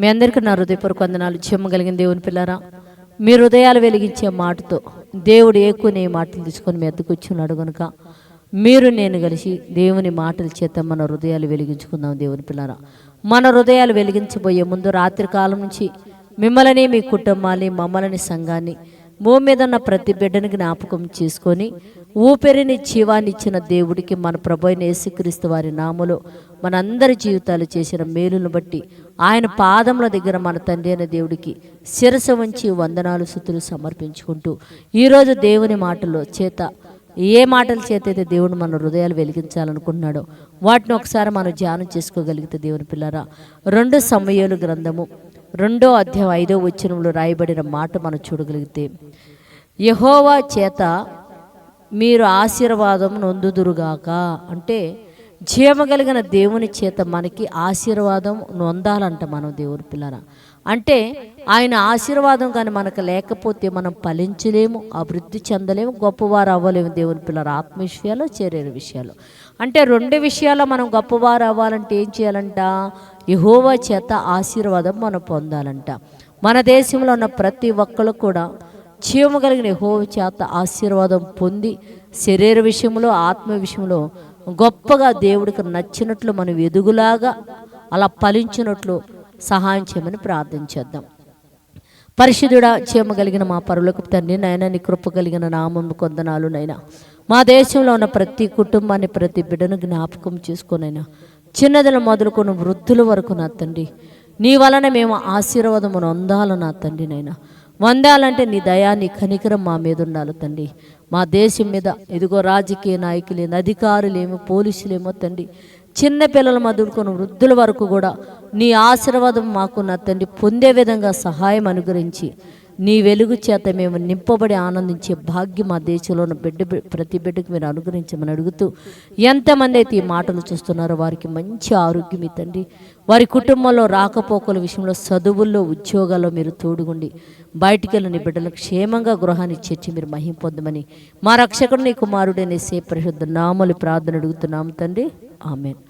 మీ అందరికీ నా హృదయపూర్వక వందనాలు. చెమ్మగలిగిన దేవుని పిల్లరా మీ హృదయాలు వెలిగించే మాటతో దేవుడు ఏకునే మాటలు తీసుకొని మీ అద్దకు వచ్చున్నాడు కనుక మీరు నేను కలిసి దేవుని మాటల చేత మన హృదయాలు వెలిగించుకుందాం దేవుని పిల్లరా. మన హృదయాలు వెలిగించబోయే ముందు రాత్రి కాలం నుంచి మిమ్మల్ని మీ కుటుంబాన్ని మమ్మల్ని సంఘాన్ని భూమి మీద ఉన్న ప్రతి బిడ్డని జ్ఞాపకం చేసుకొని ఊపిరిని జీవాన్ని ఇచ్చిన దేవుడికి మన ప్రభు యేసుక్రీస్తు వారి నామలో మనందరి జీవితాలు చేసిన మేలును బట్టి ఆయన పాదముల దగ్గర మన తండ్రి అయిన దేవుడికి శిరస వంచి వందనాలు సుతులు సమర్పించుకుంటూ ఈరోజు దేవుని మాటలో చేత ఏ మాటల చేత అయితే దేవుడు మన హృదయాలు వెలిగించాలనుకుంటున్నాడో వాటిని ఒకసారి మనం ధ్యానం చేసుకోగలిగితే దేవుని పిల్లరా రెండు సమయాలు గ్రంథము రెండో అధ్యాయం ఐదో వచ్చినంలో రాయబడిన మాట మనం చూడగలిగితే యహోవా చేత మీరు ఆశీర్వాదం నొందుదురుగాక. అంటే జీవగలిగిన దేవుని చేత మనకి ఆశీర్వాదం నొందాలంట మనం దేవుని పిల్లల అంటే ఆయన ఆశీర్వాదం కానీ మనకు లేకపోతే మనం ఫలించలేము అభివృద్ధి చెందలేము గొప్పవారు అవ్వలేము దేవుని పిల్లల ఆత్మ విషయాలు చేరే విషయాలు. అంటే రెండు విషయాల్లో మనం గొప్పవారు అవ్వాలంటే ఏం చేయాలంట? యహోవా చేత ఆశీర్వాదం మనం పొందాలంట. మన దేశంలో ఉన్న ప్రతి ఒక్కరు కూడా జీవము కలిగిన యహోవ చేత ఆశీర్వాదం పొంది శరీర విషయంలో ఆత్మ విషయంలో గొప్పగా దేవుడికి నచ్చినట్లు మనం ఎదుగులాగా అలా ఫలించినట్లు సహాయం చేయమని ప్రార్థన చేద్దాం. పరిశుద్ధుడా చీమ కలిగిన మా పరులకు తండ్రి నైనా నీ కృప కలిగిన నామం కొందనాలు నైనా మా దేశంలో ఉన్న ప్రతి కుటుంబాన్ని ప్రతి బిడ్డను జ్ఞాపకం చేసుకోనైనా చిన్నదల మొదలుకొని వృద్ధుల వరకు నా తండ్రి. నీ వలన మేము ఆశీర్వాదమును అందాలి నా తండ్రి నైనా వందాలంటే నీ దయా నీ కనికరం మా మీద ఉండాలి తండ్రి. మా దేశం మీద ఇదిగో రాజకీయ నాయకులేమో అధికారులేమో పోలీసులేమో తండ్రి. చిన్న పిల్లల మొదలుకొని వృద్ధుల వరకు కూడా నీ ఆశీర్వాదం మాకు నా తండ్రి పొందే విధంగా సహాయం అనుగ్రహించి నీ వెలుగు చేత మేము నింపబడి ఆనందించే భాగ్యం మా దేశంలో ఉన్న బిడ్డ ప్రతి బిడ్డకు మీరు అనుగ్రహించమని అడుగుతూ ఎంతమంది అయితే ఈ మాటలు చూస్తున్నారో వారికి మంచి ఆరోగ్యం ఇతండి వారి కుటుంబంలో రాకపోకల విషయంలో చదువుల్లో ఉద్యోగాల్లో మీరు తోడుగుండి బయటికి వెళ్ళిన బిడ్డలకు క్షేమంగా గృహాన్ని చేర్చి మీరు మహింపొందమని మా రక్షకుడు నీ కుమారుడైన సే పరిశుద్ధ నామలు ప్రార్థన అడుగుతున్నాము తండ్రి. ఆమెను.